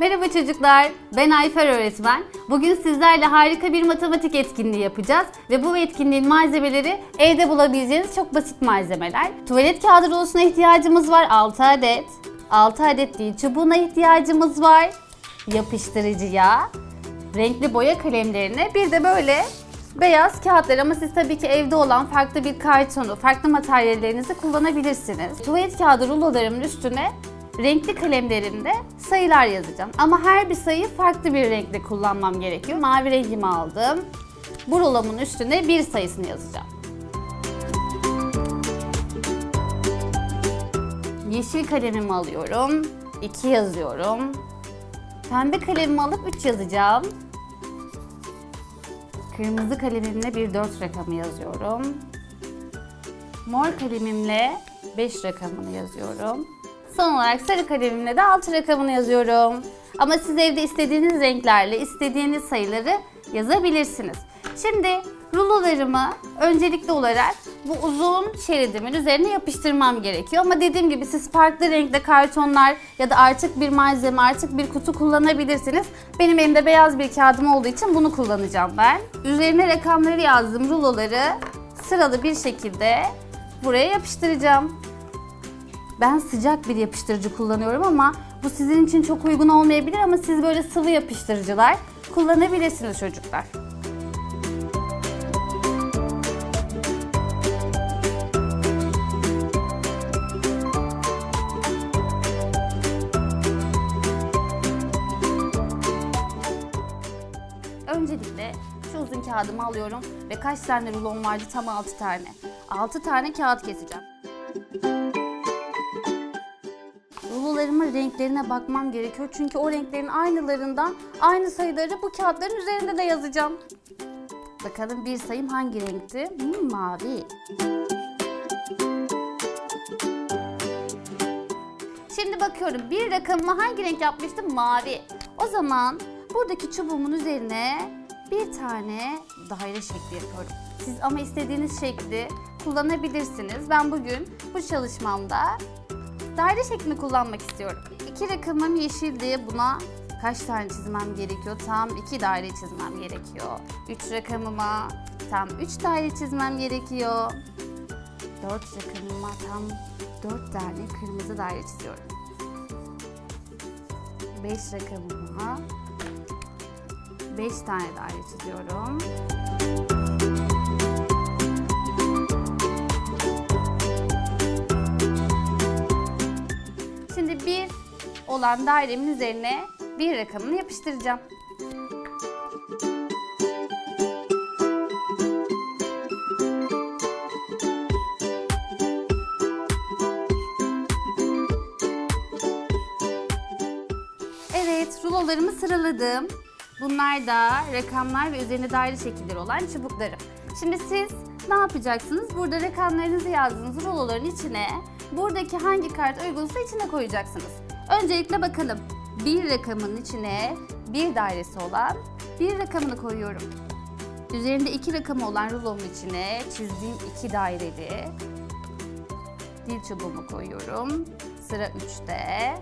Merhaba çocuklar, ben Ayfer öğretmen. Bugün sizlerle harika bir matematik etkinliği yapacağız ve bu etkinliğin malzemeleri evde bulabileceğiniz çok basit malzemeler. Tuvalet kağıdı rulusuna ihtiyacımız var 6 adet. 6 adet değil çubuğuna ihtiyacımız var. Yapıştırıcıya, renkli boya kalemlerine bir de böyle beyaz kağıtlar ama siz tabii ki evde olan farklı bir kartonu, farklı materyallerinizi kullanabilirsiniz. Tuvalet kağıdı rulolarımın üstüne renkli kalemlerimde sayılar yazacağım. Ama her bir sayıyı farklı bir renkle kullanmam gerekiyor. Mavi rengimi aldım. Bu rulomun üstüne bir sayısını yazacağım. Yeşil kalemimi alıyorum. 2 yazıyorum. Pembe kalemimi alıp 3 yazacağım. Kırmızı kalemimle bir 4 rakamı yazıyorum. Mor kalemimle 5 rakamını yazıyorum. Son olarak sarı kalemimle de 6 rakamını yazıyorum. Ama siz evde istediğiniz renklerle istediğiniz sayıları yazabilirsiniz. Şimdi rulolarımı öncelikli olarak bu uzun şeridimin üzerine yapıştırmam gerekiyor. Ama dediğim gibi siz farklı renkte kartonlar ya da artık bir malzeme, artık bir kutu kullanabilirsiniz. Benim elimde beyaz bir kağıdım olduğu için bunu kullanacağım ben. Üzerine rakamları yazdığım ruloları sıralı bir şekilde buraya yapıştıracağım. Ben sıcak bir yapıştırıcı kullanıyorum ama bu sizin için çok uygun olmayabilir ama siz böyle sıvı yapıştırıcılar kullanabilirsiniz çocuklar. Öncelikle şu uzun kağıdımı alıyorum ve kaç tane rulon vardı? Tam 6 tane. 6 tane kağıt keseceğim. Rulolarımın renklerine bakmam gerekiyor. Çünkü o renklerin aynılarından aynı sayıları bu kağıtların üzerinde de yazacağım. Bakalım bir sayım hangi renkti? Hmm, mavi. Şimdi bakıyorum bir rakamımı hangi renk yapmıştım? Mavi. O zaman buradaki çubuğumun üzerine bir tane daire şekli yapıyorum. Siz ama istediğiniz şekli kullanabilirsiniz. Ben bugün bu çalışmamda daire şeklini kullanmak istiyorum. İki rakamım yeşildi. Buna kaç tane çizmem gerekiyor? Tam iki daire çizmem gerekiyor. Üç rakamıma tam üç daire çizmem gerekiyor. Dört rakamıma tam dört tane kırmızı daire çiziyorum. Beş rakamıma beş tane daire çiziyorum. Olan dairemin üzerine bir rakamını yapıştıracağım. Evet, rulolarımı sıraladım. Bunlar da rakamlar ve üzerine daire şekilleri olan çubuklarım. Şimdi siz ne yapacaksınız? Burada rakamlarınızı yazdığınız ruloların içine buradaki hangi kart uygunsa içine koyacaksınız. Öncelikle bakalım. Bir rakamın içine bir dairesi olan bir rakamını koyuyorum. Üzerinde iki rakamı olan rulomun içine çizdiğim iki daireli dil çubuğumu koyuyorum. Sıra 3'te,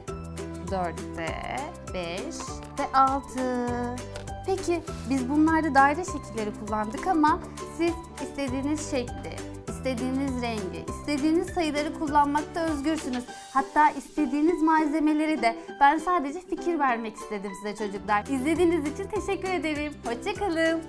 4'te, 5 ve 6. Peki biz bunlarda daire şekilleri kullandık ama siz istediğiniz şekli, istediğiniz rengi, istediğiniz sayıları kullanmakta özgürsünüz. Hatta istediğiniz malzemeleri de ben sadece fikir vermek istedim size çocuklar. İzlediğiniz için teşekkür ederim. Hoşçakalın.